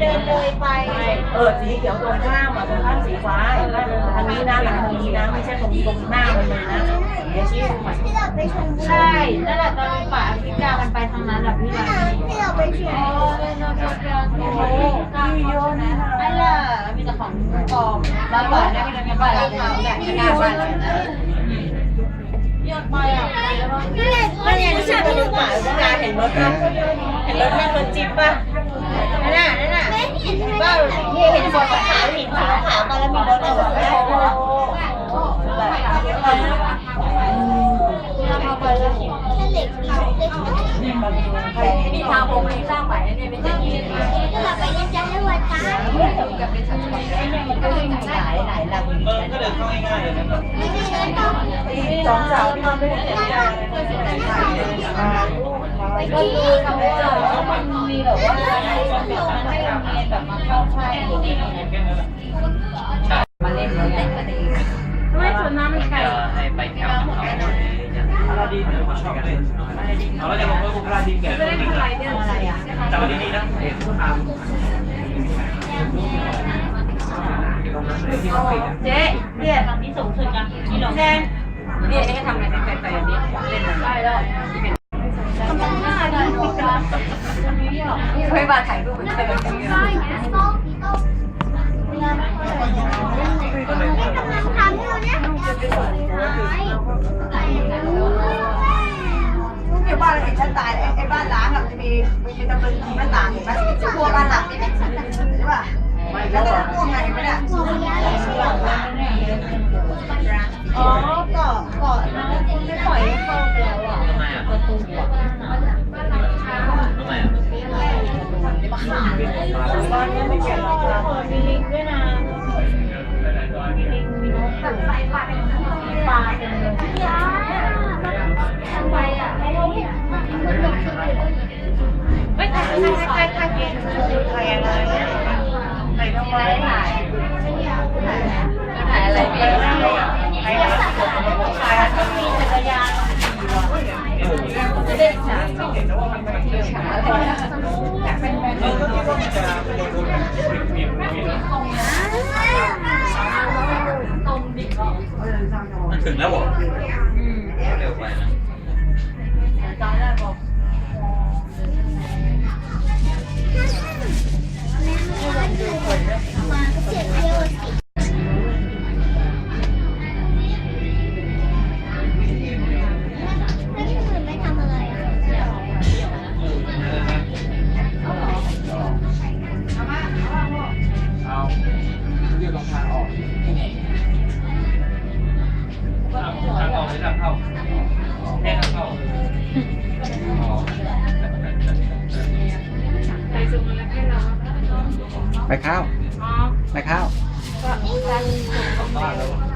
เดินเลยไป เออสีเขียวตรงข้ามอะตรงข้ามสีฟ้าเห็นไหมทางนี้นะหลังทางนี้นะไม่ใช่ตรงตรงหน้ามันเลยนะเดี๋ยวชี้ใหม่ที่เราไปชมใช่นั่นแหละตอนป่าแอฟริกามันไปทางนั้นแหละพี่ที่ลาเราที่เราไปชมโอ้ยนอกจากการโอ้โหที่เยอะนะอันล่ะมีแต่ของปลอมแล้วป่าเนี่ยก็จะมีป่าแล้วป่าแบบจะกล้าป่าเลยอยากไปอะไปแล้วมั้งนั่นแหละก็เนี่ยรู้สึกจะดูหมาเวลาเห็นรถป่ะเห็นรถแม่รถจิ๊บป่ะนั่นน่ะนั่นน่ะแม่ เห็นใช่ไหมว่าเห็นฟอร์ขาวเห็นขาวขาวมาแล้วมีรถอะไรแบบนี้เราไปแค่เหล็กมีเล็กมีทางโค้งมีสร้างใหม่เนี่ยเป็นอย่างนี้ก็เราไปยันยันแล้ววันตายกับเป็นชั้นๆเนี่ยมันก็เลยหลายหลายลำเออก็เดินเข้าง่ายๆเลยนะครับสองสาวที่มันไม่ได้เห็นยาก็คือเขาว่ามันมีแบบว่า แบบมาเข้าค่ายอย่างนี้มาเล่นเล่นกันเองไม่ส่วนน้ำมันไก่ให้ไปแถวเขาพาราดินเนี่ยผมชอบเล่นเอาแล้วจะลงเรื่องพาราดินแกไม่ได้อะไรเนี่ยอะไรอะแต่วันนี้ดีนะเห็นตามที่เขาปิดเจ๊เนี่ยตอนนี้สูงสุดกันที่ลงแดงเนี่ยนี่ก็ทำอะไรเป็นแฟนๆนี้เล่นได้แล้วทำหน้าได้ หรอคะไม่มาถ่ายรูปเป็นแบบนี้ใช่โต๊ะโต๊ะไม่กำลังทำอยู่เนี่ยเดี๋ยวบ้านเราเห็นฉันตายไอ้บ้านล้างอะมันมีมันมีตำลึงหน้าต่างเห็นไหมพวกบ้านหลัง ม่เกี่ยวกับมีลิงด้วยนะมีลิงมีนกแบบสายปลาเป็นปลาเป็นเลยทำไมอะไม่ใช่ไม่ใช่ไม่ใช่ไม่ใช่ใครอะไรใครทำไมถ่ายถ่ายอะไรไม่ได้ใครอะไรใครอะไรมีจักรยานจะได้ฉากฉากอะไรอยากเป็นแบ เอ อก็คิดว่ามันจะเป็นโดนเมียเมียตรงดิบมันถึงแล้วเหรอเร็วไปนะตอนแรกบอก ไปข้าวอ๋อไปข้าวก็การส่งบ้านแล้ว